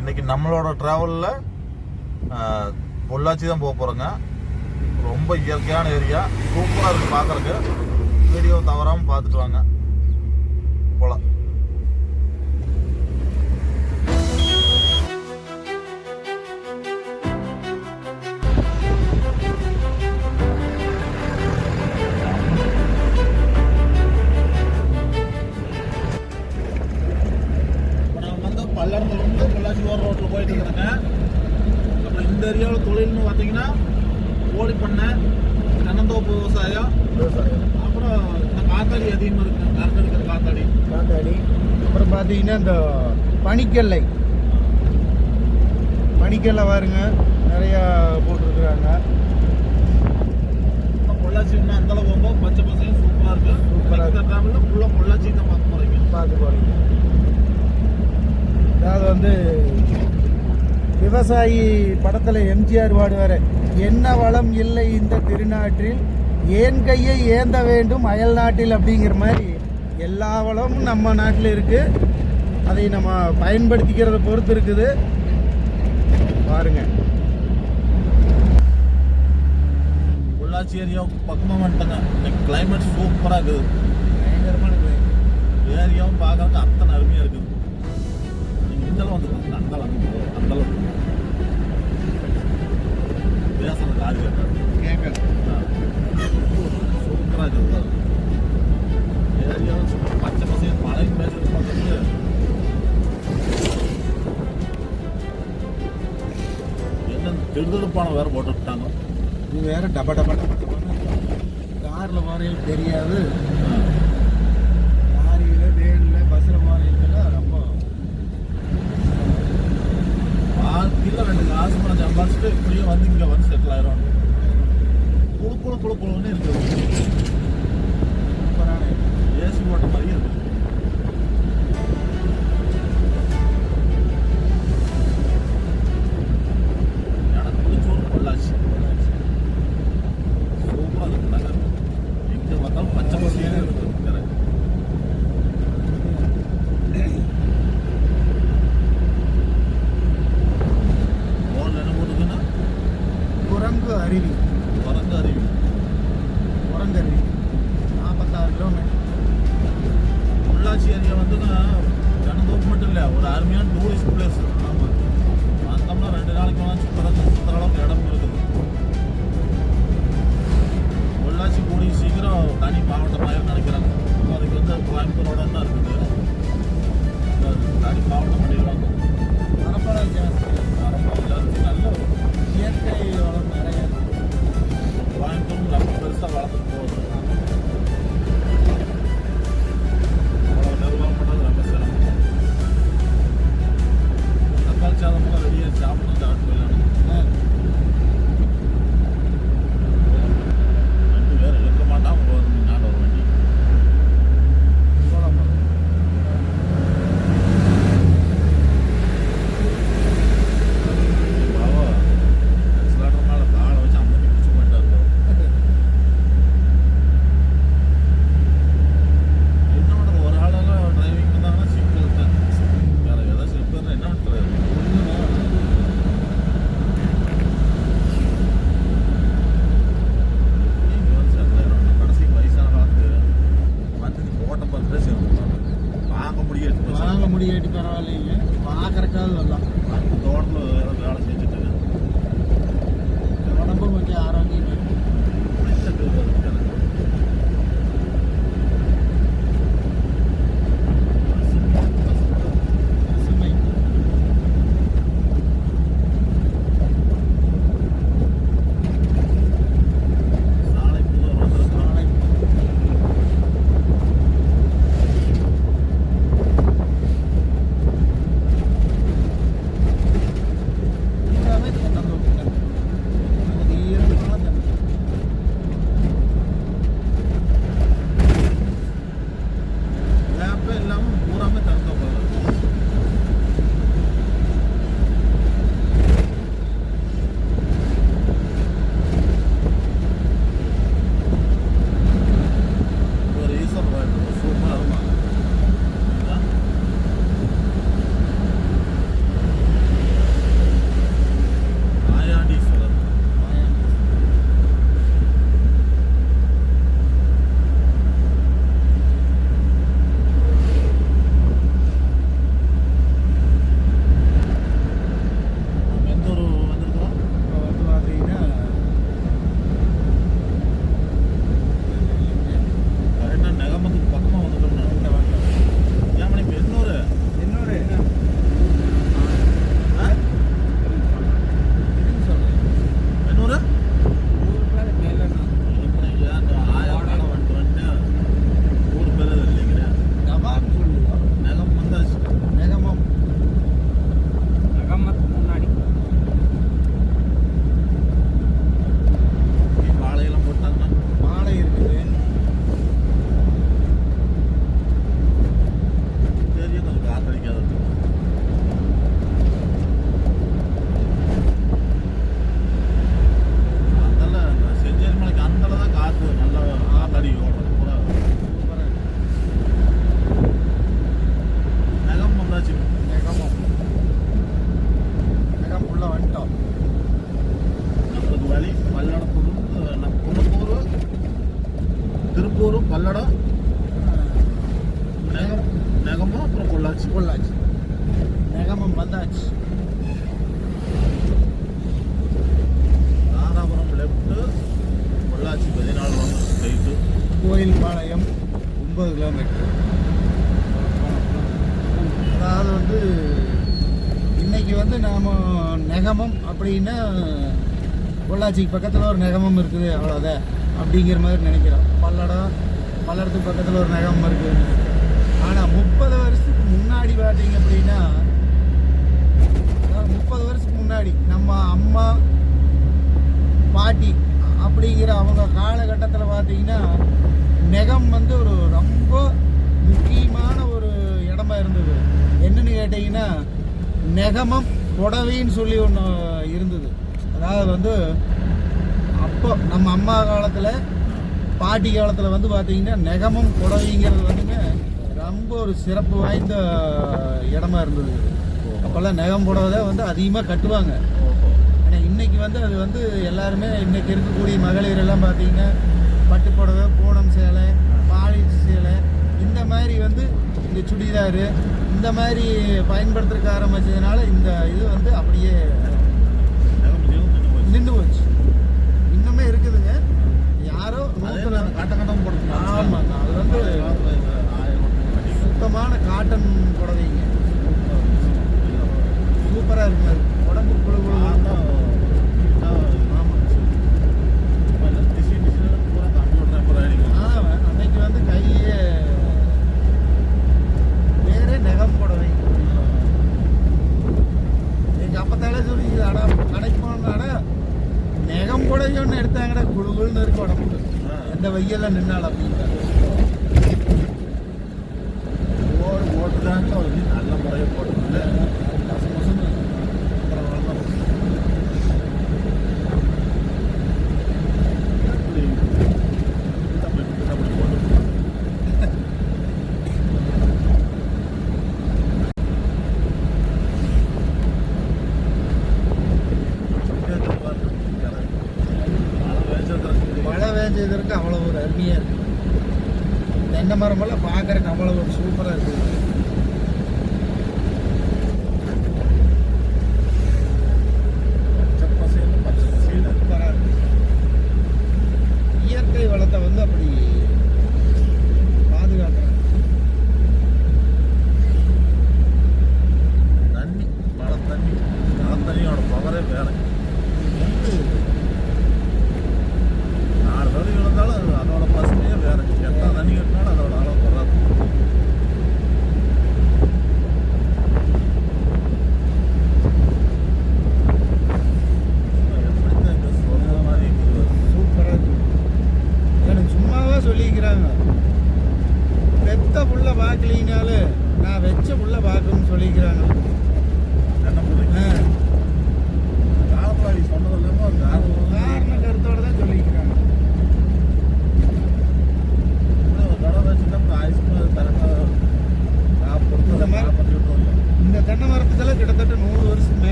இன்றைக்கி நம்மளோட ட்ராவலில் பொள்ளாச்சி தான் போக போகிறோங்க ரொம்ப இயற்கையான ஏரியா சூப்பராக இருக்குது பார்க்குறக்கு வீடியோ தவறாமல் பார்த்துட்டு வாங்க. போகலாம் ஓர ரோட்டில் போயிட்டு இருக்கிறேங்க அப்புறம் இந்த ஏரியாவில் தொழில்னு பார்த்தீங்கன்னா கோழி பண்ணை தென்னந்தோப்பு விவசாயம் விவசாயம். அப்புறம் இந்த காத்தாடி அதிகமாக இருக்குங்க கரண்ட் இருக்கிற காத்தாடி. காத்தாடி. அப்புறம் பார்த்தீங்கன்னா இந்த பனிக்கல்லை. பனிக்கல்லை பாருங்க நிறையா போட்டிருக்கிறாங்க. பொள்ளாச்சி இன்னும் அந்தளவு போகும்போது பச்சை பசங்க சூப்பராக இருக்கு. சூப்பரா சூப்பராக. ட்ராவலில் ஃபுல்லாக பொள்ளாச்சி தான் பார்க்க போகிறீங்க பார்த்து போகிறீங்க அதாவது வந்து விவசாயி படத்தில் எம்ஜிஆர் பாடுவார் என்ன வளம் இல்லை இந்த திருநாட்டில் ஏன் கையை ஏந்த வேண்டும் அயல் நாட்டில்? அப்படிங்கிற மாதிரி எல்லா வளமும் நம்ம நாட்டில் இருக்குது அதை நம்ம பயன்படுத்திக்கிறத பொறுத்து இருக்குது. பாருங்க. பொள்ளாச்சி ஏரியாவுக்கு பக்கமாக வந்துட்டேங்க இன்னைக்கு கிளைமேட் சூப்பராக இருக்குது. ஏரியாவும் பார்க்கறதுக்கு அத்தனை அருமையாக இருக்குது. நீங்கள் இந்தளவு வந்துருக்கீங்க அந்தளவு அந்தளவு பேசுறது ஆறு கேட்டாரு சூப்பராக இருக்குது ஏரியாவும் பச்சை பசங்க மழை பேசுறது பார்த்துட்டு என்ன திடுதிடுப்பான வேறு போட்டு விட்டாங்க இது டபா டபா டப டப. காரில் போகிறீங்க தெரியாது. வாழ்க்கையில் ரெண்டு காசு பணம் சம்பாதிச்சுட்டு இப்படியும் வந்து இங்கே வந்து செட்டில் ஆயிரும். பொள்ளாச்சிக்கு பக்கத்தில் ஒரு நெகமம் இருக்குது அவ்வளோதான் அப்படிங்கிற மாதிரி நினைக்கிறோம். பல்லடம் பல்லடத்துக்கு பக்கத்தில் ஒரு நெகமம் இருக்குது ஆனால் முப்பது வருஷத்துக்கு முன்னாடி பார்த்தீங்க அப்படின்னா முப்பது வருஷத்துக்கு முன்னாடி நம்ம அம்மா பாட்டி அப்படிங்கிற அவங்க காலகட்டத்தில் பார்த்தீங்கன்னா நெகம் வந்து ஒரு ரொம்ப முக்கியமான ஒரு இடமா இருந்தது. என்னன்னு கேட்டிங்கன்னா நெகமம் புடவைன்னு சொல்லி ஒன்று இருந்தது. அதாவது வந்து அப்போ நம்ம அம்மா காலத்தில் பாட்டி காலத்தில் வந்து பார்த்தீங்கன்னா நெகமும் புடவைங்கிறது வந்துங்க ரொம்ப ஒரு சிறப்பு வாய்ந்த இடமா இருந்தது அப்போல்லாம் நெகம் புடவை தான் வந்து அதிகமாக கட்டுவாங்க. ஆனால் இன்னைக்கு வந்து அது வந்து எல்லாருமே இன்னைக்கு இருக்கக்கூடிய மகளிர் எல்லாம் பார்த்தீங்கன்னா பட்டு புடவை பூனம் சேலை பாலிஷ் சேலை இந்த மாதிரி வந்து இந்த சுடிதாரு இந்த மாதிரி பயன்படுத்துறதுக்கு ஆரம்பிச்சதுனால இந்த இது வந்து அப்படியே நெகம் ஜீவன் நின்று போச்சு. நின்று போச்சு இன்னுமே இருக்குதுங்க நூத்துல நான் காட்ட காட்டம் போட்டுருந்தேன் ஆமாங்க அது வந்து சுத்தமான காட்டன் புடவைங்க. சூப்பராக இருக்குங்க. உடம்பு குழு குழு ஆ, அன்னைக்கு வந்து கையே வேறே நெகம் புடவை எங்க அப்பத்தாலே சொல்லி அடா கடைக்கு போனாடா நெகம் புடவை ஒன்று எடுத்தாங்கடா குழுகுள்னு இருக்கு உடம்புக்கு எந்த வெயில நின்னால அப்படின்ட்டாங்க நல்ல முறையை போட்டு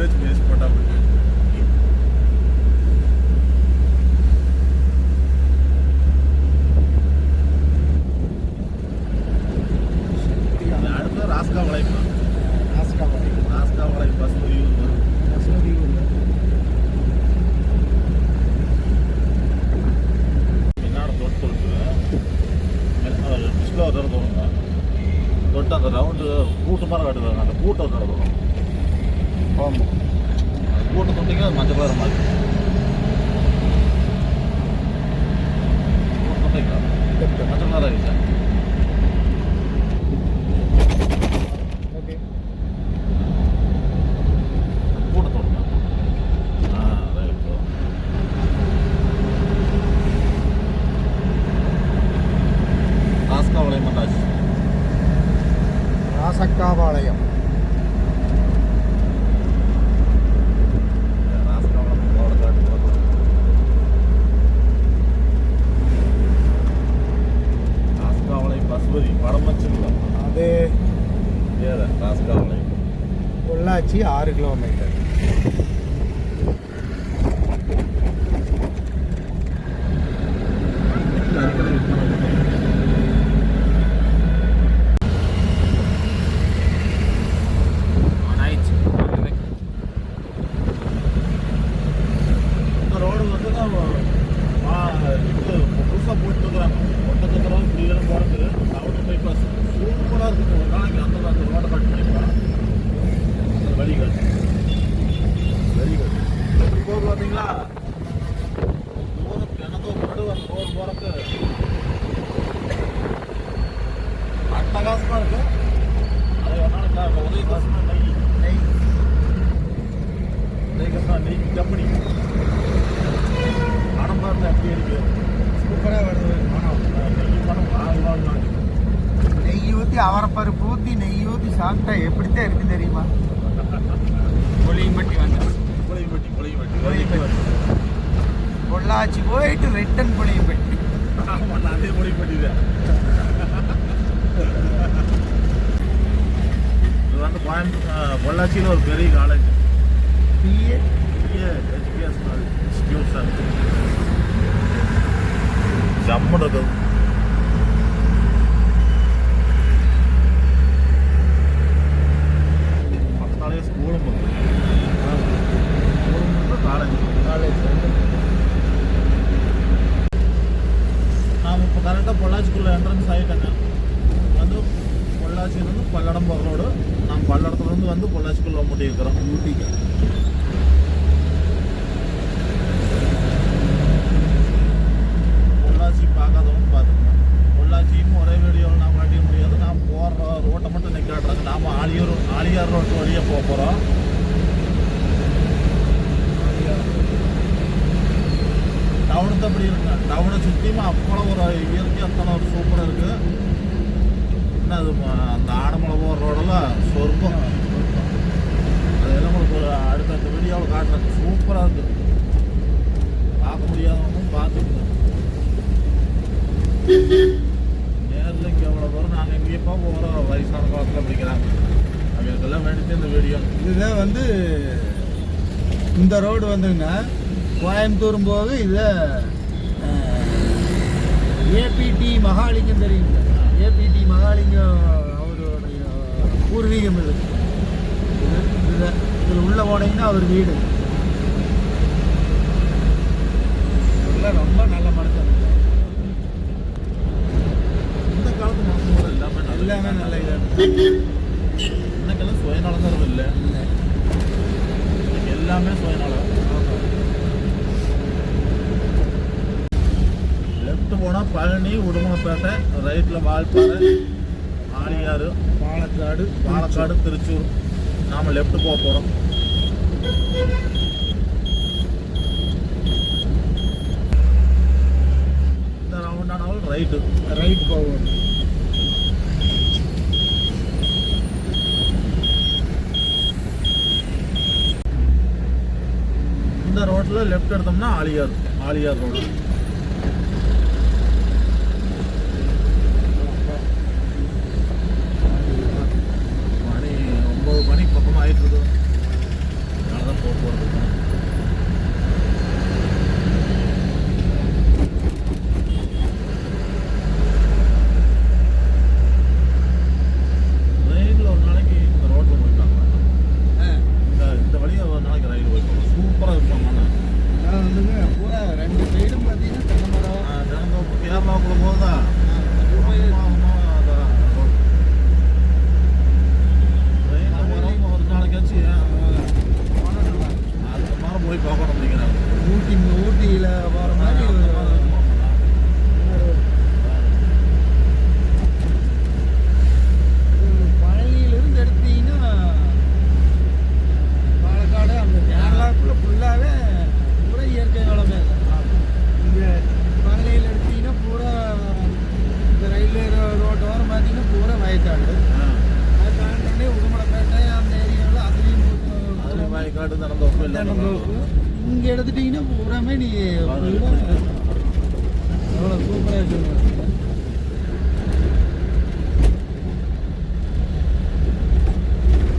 அதிசயமா ஒரு அவரைப்பருப்பு ஊற்றி நெய் ஊற்றி சாப்பிட்டா எப்படித்தான் இருக்கு தெரியுமா? புளியம்பட்டி வந்து புளியம்பட்டி புளியம்பட்டி புளியம்பட்டி. பொள்ளாச்சி போயிட்டு ரிட்டன் நான் அதே புளியம்பட்டி தான். இது வந்து கோயம்புத்தூர் பொள்ளாச்சியில் ஒரு பெரிய காலேஜ் பிஏ? பெரிய எஜுகேஷனல் இன்ஸ்டியூஷன் ஜம்முன்னு இருக்குது பத்தாலே காலேஜ் காலேஜ் நாம் இப்போ கரெக்டாக பொள்ளாச்சிக்குள்ளே என்ட்ரன்ஸ் ஆகிட்டேங்க வந்து பொள்ளாச்சியிலேருந்து பல்லடம் போகிறோடு நாம் பல்லடத்துலேருந்து வந்து பொள்ளாச்சிக்குள்ளே முட்டியிருக்கிறோம் ஊட்டிக்கு பொள்ளாச்சி பார்க்காதவங்க பார்த்துக்கணும் பொள்ளாச்சியும் ஒரே வீடியோவில் நாம் காட்டிய முடியாது நாம் போகிற ரோட்டை மட்டும் இன்னைக்கு காட்டுறாங்க நாம் ஆலியூர் ஆலியார் ரோட்டு வழியாக போக போகிறோம் டவுனுக்கு அப்படி இருக்குங்க டவுனை சுற்றியும் அவ்வளோ ஒரு இயற்கை அத்தனை ஒரு சூப்பராக இருக்குது என்ன அது ம- அந்த ஆடமலை போகிற ரோடெல்லாம் சொர்க்கம் அதெல்லாம் உங்களுக்கு ஒரு அடுத்த வீடியோவில் சூப்பராக இருக்குது பார்க்க முடியாதவங்களும் பார்த்துக்கணும். நேரில் இங்கே எவ்வளோ தூரம் நாங்கள் எங்கேயப்பா போகிறோம் வயசான காலத்தில் அப்படிங்கிறாங்க அவங்களுக்கெல்லாம் வேண்டிட்டு இந்த வீடியோ இதுதான் வந்து இந்த ரோடு வந்துங்க கோயம்புத்தூரும் போது இதை ஏபிடி மகாலிங்கம் தெரியுங்க ஏபிடி மகாலிங்கம் அவருடைய பூர்வீகம் இது. இது இது இதில் உள்ள போனீங்கன்னா அவர் வீடு. இதெல்லாம் ரொம்ப நல்ல மனுஷன் இந்த காலத்து மனசு எல்லாமே நல்ல எல்லாமே நல்ல இதாக இன்னைக்கெல்லாம் சுயநலங்கிறது இல்லை. இன்னைக்கு எல்லாமே சுயநலம். லெஃப்ட் போனால் பழனி உடுமலைப்பேட்டை ரைட்டில் வால்பாறை ஆலியாறு பாலக்காடு பாலக்காடு திருச்சூர். நாம் லெஃப்ட் போக போகிறோம் இந்த ரவுண்டானாவில் ரைட்டு ரைட் போவோம் இந்த ரோட்டில் லெஃப்ட் எடுத்தோம்னா ஆலியார் ஆலியார் ரோடு மணி ஒம்பது மணி பக்கமாக ஆயிட்டு இருக்குது அதனால தான் போக போகிறது ட்ரெயினில் ஒரு நாளைக்கு இந்த ரோட்டில் போயிட்டாங்க இந்த இந்த வழியாக ஒரு நாளைக்கு ரயில் போயிட்டு சூப்பராக இருக்கும் மண்ணை நான் வந்துங்க பூரா ரெண்டு சைடும் பார்த்தீங்கன்னா தென்னை மரம் தினந்தோப்பு கேரளாவுக்குள்ள போகுதா போய் ட்ரெயினில் போகிறவங்க ஒரு நாளைக்காச்சு அதுக்கு மேலே போய் பார்க்கணும் அப்படிங்கிறாங்க ஊட்டி ஊட்டியில் போகிற மாதிரி ஒரு பழனியிலிருந்து எடுத்தீங்கன்னா பாலக்காடு அந்த கேரளாக்குள்ள ஃபுல்லாகவே பூரா இயற்கை வளமே இங்கே பழனியில் எடுத்தீங்கன்னா பூரா இந்த ரயில்வே ரோட் ஓரம் பார்த்தீங்கன்னா பூரா வயக்காடு அதை தாண்டினே உடுமலைப்பேட்டை அந்த ஏரியாவில் அதுலேயும் அதுலேயும் வாய்க்காடு தினந்தோப்பு எல்லாம் இங்கே எடுத்துட்டீங்கன்னா பூராமே நீ எவ்வளோ சூப்பராக இருக்கு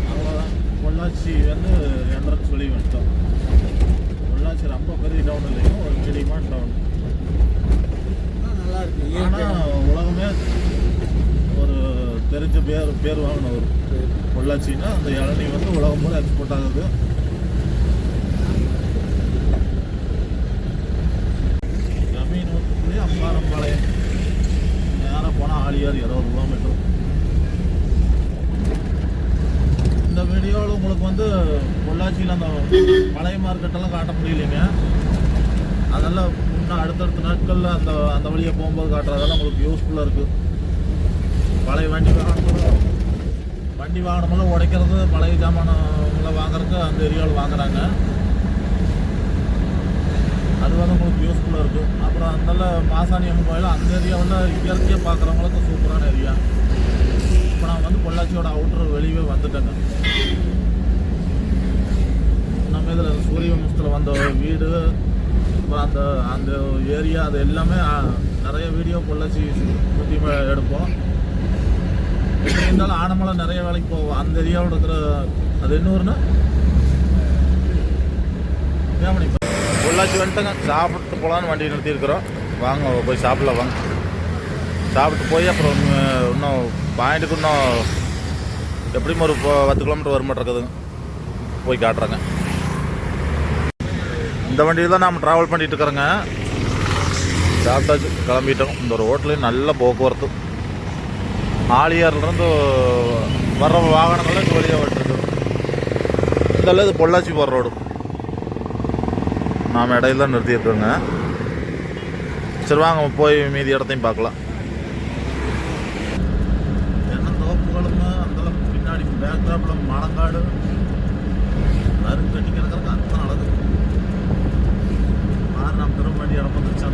அவ்வளோதான் பொள்ளாச்சி வந்து வந்துட்டோம் பொள்ளாச்சி ரொம்ப பெரிய டவுன் இல்லைங்க ஒரு மீடியமான டவுன் நல்லா இருக்கு. ஆனால் இயற்கை. உலகமே ஒரு தெரிஞ்ச பேர் பேர் வாங்கின ஒரு பொள்ளாச்சின்னா அந்த இளநீ வந்து உலகம் பூரா எக்ஸ்போர்ட் ஆகுது. ஜமீன் ஊத்துக்குள்ளே அம்பாரம்பாளையம் நேராக போனால் ஆலியார் இருபது கிலோமீட்டர் இந்த வீடியோவில் உங்களுக்கு வந்து பொள்ளாச்சியில் அந்த மலை மார்க்கெட்டெல்லாம் காட்ட முடியலைங்க. அதெல்லாம் இன்னும் அடுத்தடுத்த நாட்களில் அந்த அந்த வழியை போகும்போது காட்டுறதெல்லாம் உங்களுக்கு யூஸ்ஃபுல்லாக இருக்குது பழைய வண்டி வாகனம் வண்டி வாகனமெல்லாம் உடைக்கிறது பழைய ஜாமானங்களை வாங்குறதுக்கு அந்த ஏரியாவில் வாங்குறாங்க. அது வந்து உங்களுக்கு யூஸ்ஃபுல்லாக இருக்கும் அப்புறம் அந்தால மாசாணி அம்மன் கோயில் அந்த ஏரியாவில் இயற்கையாக பார்க்குறவங்களுக்கு சூப்பரான ஏரியா. இப்போ நான் வந்து பொள்ளாச்சியோட அவுட்டர் வெளியே வந்துட்டேங்க. நம்ம இதில் சூரிய வம்சத்தில் வந்த வீடு அப்புறம் அந்த அந்த ஏரியா அது எல்லாமே நிறைய வீடியோ பொள்ளாச்சி சுற்றி எடுப்போம். எப்படி இருந்தாலும் ஆனமலை நிறைய வேலைக்கு போவோம். அந்த ஏரியாவோட இருக்கிற அது என்ன ஊருன்னா ஏமணி பொள்ளாச்சி வந்துட்டுங்க. சாப்பிட்டு போகலான்னு வண்டி நிறுத்தியிருக்கிறோம் வாங்க போய் சாப்பிடலாம் வாங்க. சாப்பிட்டு போய் அப்புறம் இன்னும் பாயிண்ட்டுக்கு இன்னும் எப்படியும் ஒரு பத்து கிலோமீட்டர் வர மாட்டேங்குதுங்க போய் காட்டுறேங்க. இந்த வண்டியில் தான் நாம் ட்ராவல் பண்ணிட்டு இருக்கிறோங்க. சாப்பிட்டாச்சு கிளம்பிட்டோம். இந்த ரோட்லேயும் நல்ல போக்குவரத்து. ஆலியார்லேருந்து வர்ற வாகனங்கள்லாம் இங்கே வெளியே விட்டுருக்கு இதெல்லாம் இது பொள்ளாச்சி போகிற ரோடு நாம் இடையில தான் நிறுத்தியிருக்கோங்க சரி வாங்க போய் மீதி இடத்தையும் பார்க்கலாம். தென்னந்தோப்புகளும் அந்த பின்னாடி பேக்ராப்பில் மணங்காடு நறுக்கட்டிக்க Romania, Romania,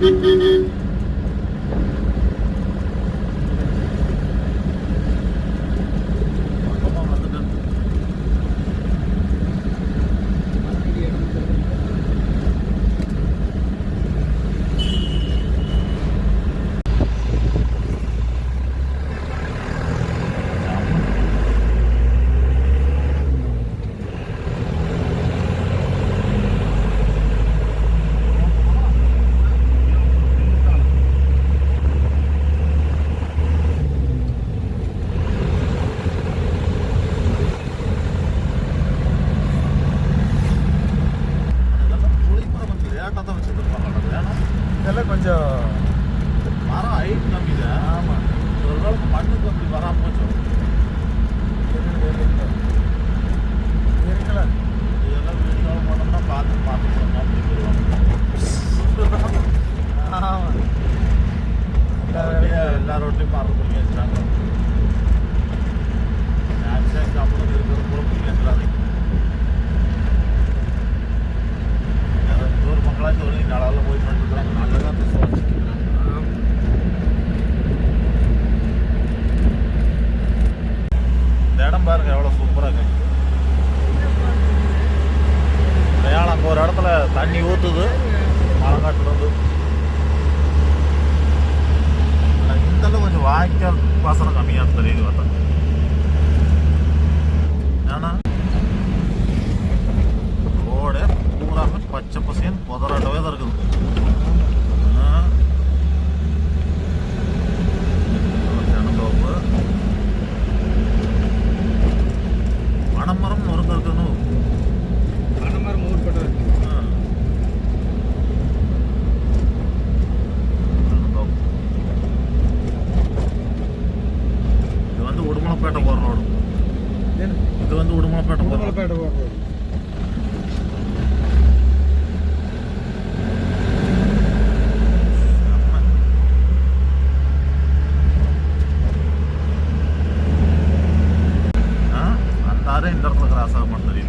Romania, Romania, லேட்டாக தான் வச்சுருப்பாங்க வேணும் இதெல்லாம் கொஞ்சம் மரம் ஹைட் கம்மி தான் ஆமாம் ஒரு காலத்து மண்ணுக்கு அப்படி வராமல் போச்சு இருக்கலாம் இதெல்லாம் வீடியோ பண்ணோம்னா பார்த்து பார்த்து ஆமாம் எல்லா ரோட்லையும் பார்த்து பிடிக்க வச்சுட்டாங்க ஒரு நாளாவில் போய் பண்ணிருக்கிறாங்க இந்த இடம் பாருங்க எவ்வளோ சூப்பராக இருக்கு. அங்கே ஒரு இடத்துல தண்ணி ஊற்றுது ರೋಡು ಇದು ಒಂದು ಉಡುಮಲಪೇಟೆ ಉಡುಮಲಪೇಟೆ ರೋಡ್ ಇಂದರ್ಪುರ ಕ್ರಾಸ್ ಆಗಿ ಮಾಡ್ತಾರೆ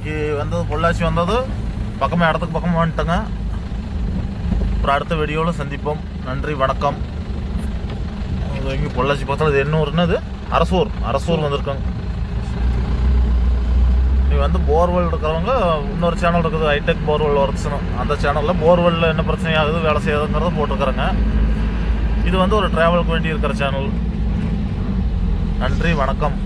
அவ்வளவுதாங்க இன்னைக்கு வந்தது பொள்ளாச்சி வந்தது பக்கமே இடத்துக்கு பக்கமாக வந்துட்டேங்க. அப்புறம் அடுத்த வீடியோவில் சந்திப்போம். நன்றி வணக்கம். இங்கே பொள்ளாச்சி பக்கத்தில் இது என்ன ஊருன்னா அரசூர். அரசூர் வந்திருக்கோங்க. நீ வந்து போர்வெல் இருக்கிறவங்க இன்னொரு சேனல் இருக்குது ஹைடெக் போர்வெல் ஒர்க்ஸ்னு அந்த சேனலில் போர்வெல்லில் என்ன பிரச்சனை ஆகுது வேலை செய்யாதுங்கிறத போட்டிருக்கிறேங்க. இது வந்து ஒரு ட்ராவலுக்கு வேண்டி இருக்கிற சேனல் நன்றி வணக்கம்.